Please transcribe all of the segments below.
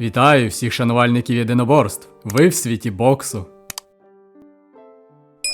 Вітаю всіх шанувальників єдиноборств. Ви в світі боксу.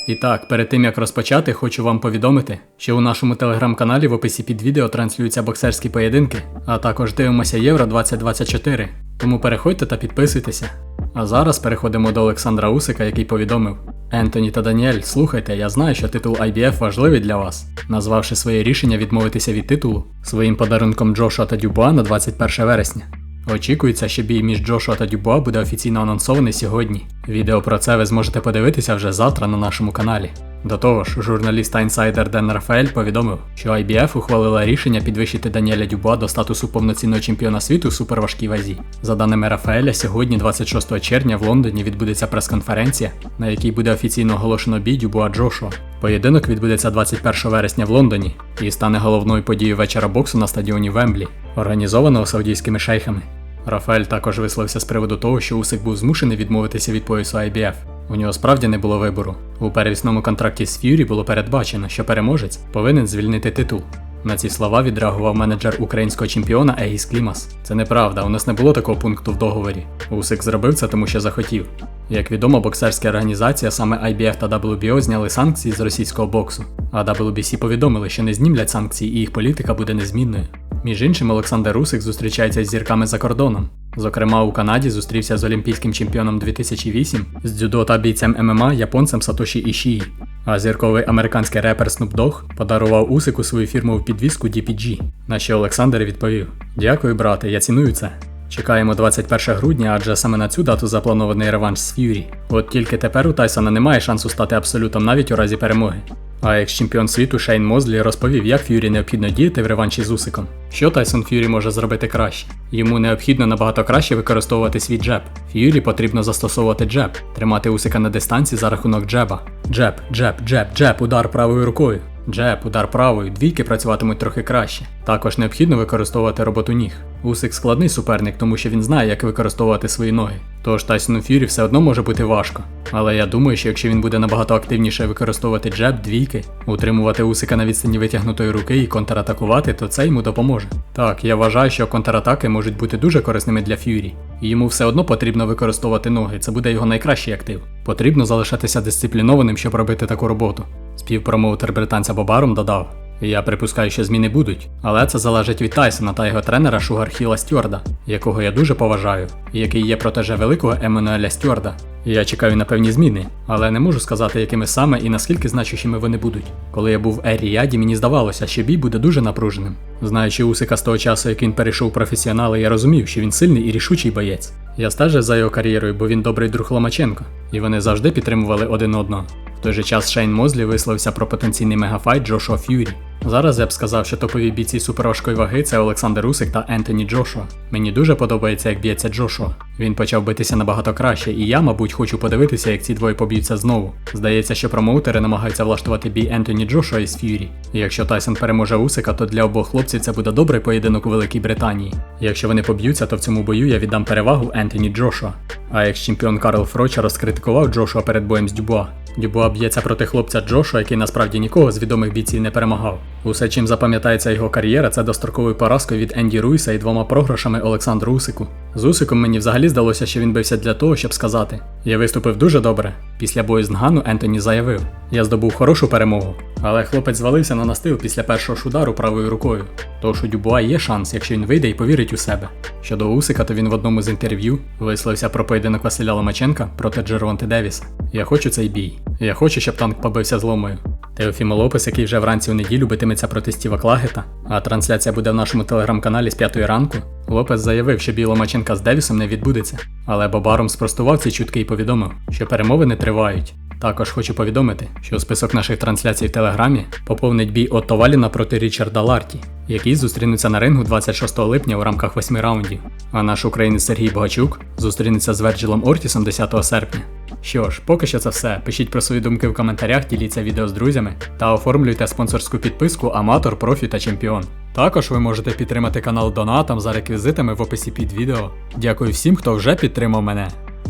І так, перед тим як розпочати, хочу вам повідомити, що у нашому телеграм-каналі в описі під відео транслюються боксерські поєдинки, а також дивимося Євро 2024. Тому переходьте та підписуйтеся. А зараз переходимо до Олександра Усика, який повідомив: Ентоні та Даніель, слухайте, я знаю, що титул IBF важливий для вас, назвавши своє рішення відмовитися від титулу своїм подарунком Джошуа та Дюбуа на 21 вересня. Очікується, що бій між Джошуа та Дюбуа буде офіційно анонсований сьогодні. Відео про це ви зможете подивитися вже завтра на нашому каналі. До того ж, журналіст та інсайдер Ден Рафаель повідомив, що IBF ухвалила рішення підвищити Даніеля Дюбуа до статусу повноцінного чемпіона світу у суперважкій вазі. За даними Рафаеля, сьогодні, 26 червня, в Лондоні відбудеться прес-конференція, на якій буде офіційно оголошено бій Дюбуа Джошуа. Поєдинок відбудеться 21 вересня в Лондоні і стане головною подією вечора боксу на стадіоні Вемблі, організованого саудівськими шейхами. Рафаель також висловився з приводу того, що Усик був змушений відмовитися від поясу IBF. У нього справді не було вибору. У первісному контракті з Ф'юрі було передбачено, що переможець повинен звільнити титул. На ці слова відреагував менеджер українського чемпіона Егіс Клімас. Це неправда, у нас не було такого пункту в договорі. Усик зробив це, тому що захотів. Як відомо, боксерська організація, саме IBF та WBO зняли санкції з російського боксу, а WBC повідомили, що не знімлять санкції і їх політика буде незмінною. Між іншим, Олександр Русик зустрічається з зірками за кордоном. Зокрема, у Канаді зустрівся з олімпійським чемпіоном 2008, з дзюдо та бійцем ММА японцем Сатоші Ішії. А зірковий американський репер Snoop Dogg подарував Усику свою фірмову підвіску DPG, на що Олександр відповів: Дякую, брате, я ціную це. Чекаємо 21 грудня, адже саме на цю дату запланований реванш з Ф'юрі. От тільки тепер у Тайсона немає шансу стати абсолютом навіть у разі перемоги. А екс-чемпіон світу Шейн Мозлі розповів, як Ф'юрі необхідно діяти в реванші з Усиком. Що Тайсон Ф'юрі може зробити краще? Йому необхідно набагато краще використовувати свій джеб. Ф'юрі потрібно застосовувати джеб, тримати Усика на дистанції за рахунок джеба. Джеб, джеб, джеб, джеб, удар правою рукою. Джеб, удар правою, двійки працюватимуть трохи краще. Також необхідно використовувати роботу ніг. Усик складний суперник, тому що він знає, як використовувати свої ноги. Тож Тайсону Фюрі все одно може бути важко. Але я думаю, що якщо він буде набагато активніше використовувати джеб, двійки, утримувати Усика на відстані витягнутої руки і контратакувати, то це йому допоможе. Так, я вважаю, що контратаки можуть бути дуже корисними для Ф'юрі. І йому все одно потрібно використовувати ноги, це буде його найкращий актив. Потрібно залишатися дисциплінованим, щоб робити таку роботу. Співпромоутер британця Бобаром додав. Я припускаю, що зміни будуть, але це залежить від Тайсона та його тренера Шугар Хіла Стюарда, якого я дуже поважаю, і який є протеже великого Еммануеля Стюарда. Я чекаю на певні зміни, але не можу сказати, якими саме і наскільки значущими вони будуть. Коли я був в Ер-Ріаді, мені здавалося, що бій буде дуже напруженим. Знаючи Усика з того часу, як він перейшов професіонали, я розумів, що він сильний і рішучий боєць. Я стежив за його кар'єрою, бо він добрий друг Ломаченко, і вони завжди підтримували один одного. В той же час Шейн Мозлі висловився про потенційний мегафайт Джошуа Ф'юрі. Зараз я б сказав, що топові бійці суперважкої ваги це Олександр Усик та Ентоні Джошуа. Мені дуже подобається, як б'ється Джошуа. Він почав битися набагато краще, і я, мабуть, хочу подивитися, як ці двоє поб'ються знову. Здається, що промоутери намагаються влаштувати бій Ентоні Джошуа із Ф'юрі. Якщо Тайсон переможе Усика, то для обох хлопців це буде добрий поєдинок у Великій Британії. Якщо вони поб'ються, то в цьому бою я віддам перевагу Ентоні Джошуа. А екс-чемпіон Карл Фроча розкритикував Джошуа перед боєм з Дюбуа. Дюбуа б'ється проти хлопця Джошу, який насправді нікого з відомих бійців не перемагав. Усе, чим запам'ятається його кар'єра, це достроковою поразкою від Енді Руйса і двома програшами Олександру Усику. З Усиком мені взагалі здалося, що він бився для того, щоб сказати: Я виступив дуже добре. Після бою з Нгану Ентоні заявив: Я здобув хорошу перемогу. Але хлопець звалився на настил після першого ж удару правою рукою. Тож у Дюбуа є шанс, якщо він вийде і повірить у себе. Щодо Усика, то він в одному з інтерв'ю висловився про поєдинок Василя Ломаченка проти Джеронти Девіса. Я хочу цей бій. Я хочу, щоб танк побився з ломою. Теофімо Лопес, який вже вранці у неділю битиметься проти Стіва Клагета, а трансляція буде в нашому телеграм-каналі з 5 ранку. Лопес заявив, що бій Ломаченка з Девісом не відбудеться. Але Бобаром спростував ці чутки і повідомив, що перемовини тривають. Також хочу повідомити, що список наших трансляцій в Телеграмі поповнить бій Отто Валіна проти Річарда Ларті, які зустрінуться на рингу 26 липня у рамках 8 раундів. А наш українець Сергій Богачук зустрінеться з Верджилом Ортісом 10 серпня. Що ж, поки що це все. Пишіть про свої думки в коментарях, діліться відео з друзями та оформлюйте спонсорську підписку Аматор, Профі та Чемпіон. Також ви можете підтримати канал Донатом за реквізитами в описі під відео. Дякую всім, хто вже підтримав мене.